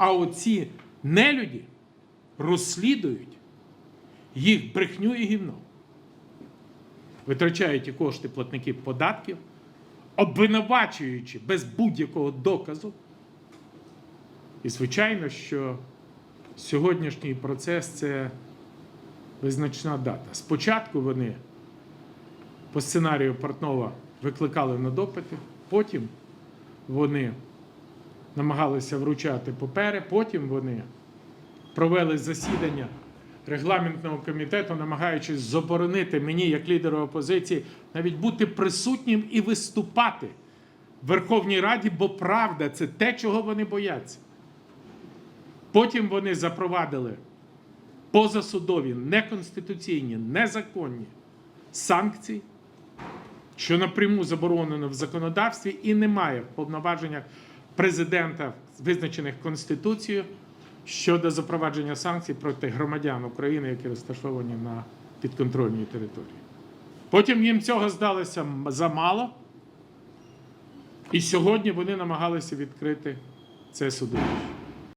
А оці нелюді розслідують їх брехню і гівно. Витрачають ті кошти платників податків, обвинувачуючи без будь-якого доказу. І звичайно, що сьогоднішній процес це визначна дата. Спочатку вони по сценарію Портнова викликали на допити, потім вони намагалися вручати папери, потім вони провели засідання регламентного комітету, намагаючись заборонити мені, як лідеру опозиції, навіть бути присутнім і виступати в Верховній Раді, бо правда це те, чого вони бояться. Потім вони запровадили позасудові, неконституційні, незаконні санкції, що напряму заборонено в законодавстві і немає в повноваженнях президента, визначених Конституцією, щодо запровадження санкцій проти громадян України, які розташовані на підконтрольній території. Потім їм цього здалося замало, і сьогодні вони намагалися відкрити це судилище.